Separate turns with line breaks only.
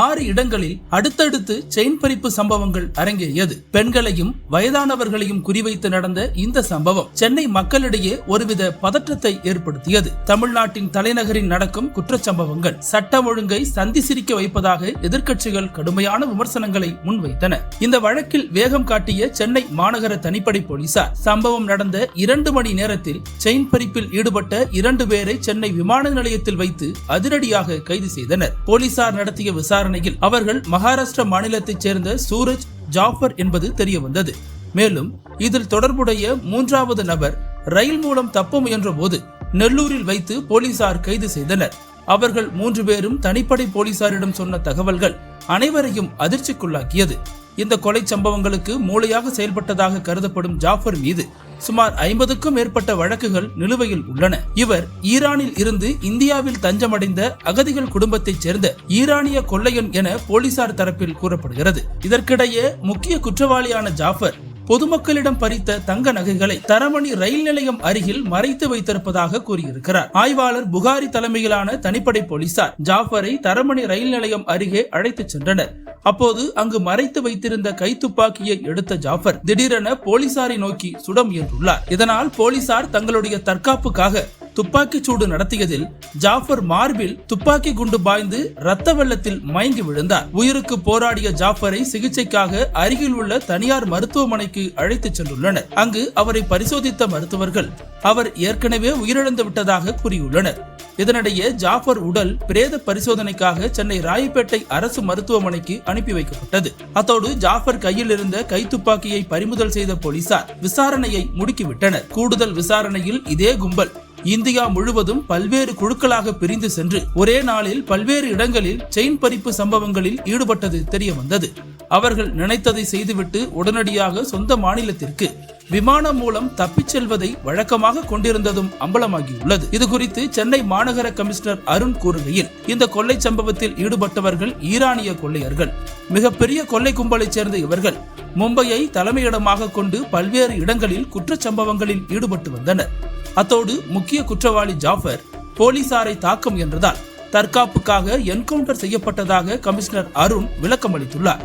ஆறு இடங்களில் அடுத்தடுத்து செயின் பறிப்பு சம்பவங்கள் அரங்கேறியது. பெண்களையும் வயதானவர்களையும் குறிவைத்து நடந்த இந்த சம்பவம் சென்னை மக்களிடையே ஒருவித பதற்றத்தை ஏற்படுத்தியது. தமிழ்நாட்டின் தலைநகரில் நடக்கும் குற்றச்சம்பவங்கள் சட்டம் ஒழுங்கை சந்தி சிரிக்க வைப்பதாக எதிர்க்கட்சிகள் கடுமையான விமர்சனங்களை முன்வைத்தன. இந்த வழக்கில் வேகம் காட்டிய சென்னை மாநகர தனிப்படை போலீசார். சம்பவம் நடந்த இரண்டு மணி நேரத்தில் செயின் பறிப்பில் ஈடுபட்ட இரண்டு பேரை சென்னை விமான நிலையத்தில் வைத்து அதிரடியாக கைது செய்தனர். போலீசார் நடத்திய விசாரணையில் அவர்கள் மகாராஷ்டிர மாநிலத்தைச் சேர்ந்த சூரஜ் ஜாஃபர் என்பது தெரிய வந்தது மேலும் இதில் தொடர்புடைய மூன்றாவது நபர் ரயில் மூலம் தப்ப முயன்ற போது நெல்லூரில் வைத்து போலீசார் கைது செய்தனர். அவர்கள் மூன்று பேரும் தனிப்படை போலீசாரிடம் சொன்ன தகவல்கள் அனைவரையும் அதிர்ச்சிக்குள்ளாக்கியது. இந்த கொலை சம்பவங்களுக்கு மூளையாக செயல்பட்டதாக கருதப்படும் ஜாஃபர் மீது சுமார் ஐம்பதுக்கும் மேற்பட்ட வழக்குகள் நிலுவையில் உள்ளன. இவர் ஈரானில் இருந்து இந்தியாவில் தஞ்சமடைந்த அகதிகள் குடும்பத்தைச் சேர்ந்த ஈரானிய கொள்ளையன் என போலீசார் தரப்பில் கூறப்படுகிறது. இதற்கிடையே முக்கிய குற்றவாளியான ஜாஃபர் பொதுமக்களிடம் பறித்த தங்க நகைகளை தரமணி ரயில் நிலையம் அருகில் மறைத்து வைத்திருப்பதாக கூறியிருக்கிறார். ஆய்வாளர் புகாரி தலைமையிலான தனிப்படை போலீசார் ஜாஃபரை தரமணி ரயில் நிலையம் அருகே அழைத்துச் சென்றனர். அப்போது அங்கு மறைத்து வைத்திருந்த கைத்துப்பாக்கியை எடுத்த ஜாஃபர் திடீரென போலீசாரை நோக்கி சுட முயன்றுள்ளார் இதனால் போலீசார் தங்களுடைய தற்காப்புக்காக துப்பாக்கி சூடு நடத்தியதில் ஜாஃபர் மார்பில் துப்பாக்கி குண்டு பாய்ந்து ரத்த வெள்ளத்தில் மயங்கி விழுந்தார். உயிருக்கு போராடிய ஜாஃபரை சிகிச்சைக்காக அருகில் உள்ள தனியார் மருத்துவமனைக்கு அழைத்துச் சென்றுள்ளனர். அங்கு அவரை பரிசோதித்த மருத்துவர்கள் அவர் ஏற்கனவே உயிரிழந்து விட்டதாக கூறியுள்ளனர். இதனிடையே ஜாஃபர் உடல் பிரேத பரிசோதனைக்காக சென்னை ராயப்பேட்டை அரசு மருத்துவமனைக்கு அனுப்பி வைக்கப்பட்டது. அத்தோடு ஜாஃபர் கையில் இருந்த கைத்துப்பாக்கியை பறிமுதல் செய்த போலீசார் விசாரணையை முடுக்கிவிட்டனர். கூடுதல் விசாரணையில் இதே கும்பல் இந்தியா முழுவதும் பல்வேறு குழுக்களாக பிரிந்து சென்று ஒரே நாளில் பல்வேறு இடங்களில் செயின் பறிப்பு சம்பவங்களில் ஈடுபட்டது தெரிய வந்தது அவர்கள் நினைத்ததை செய்துவிட்டு உடனடியாக சொந்த மாநிலத்திற்கு விமானம் மூலம் தப்பிச் செல்வதை வழக்கமாக கொண்டிருந்ததும் அம்பலமாகியுள்ளது. இது குறித்து சென்னை மாநகர கமிஷனர் அருண் கூறுகையில் இந்த கொள்ளை சம்பவத்தில் ஈடுபட்டவர்கள் ஈரானிய கொள்ளையர்கள். மிகப்பெரிய கொள்ளை கும்பலைச் சேர்ந்த இவர்கள் மும்பையை தலைமையிடமாக கொண்டு பல்வேறு இடங்களில் குற்றச்சம்பவங்களில் ஈடுபட்டு வந்தனர். அத்தோடு முக்கிய குற்றவாளி ஜாஃபர் போலீசாரை தாக்க முயன்றதால் தற்காப்புக்காக என்கவுண்டர் செய்யப்பட்டதாக கமிஷனர் அருண் விளக்கம் அளித்துள்ளார்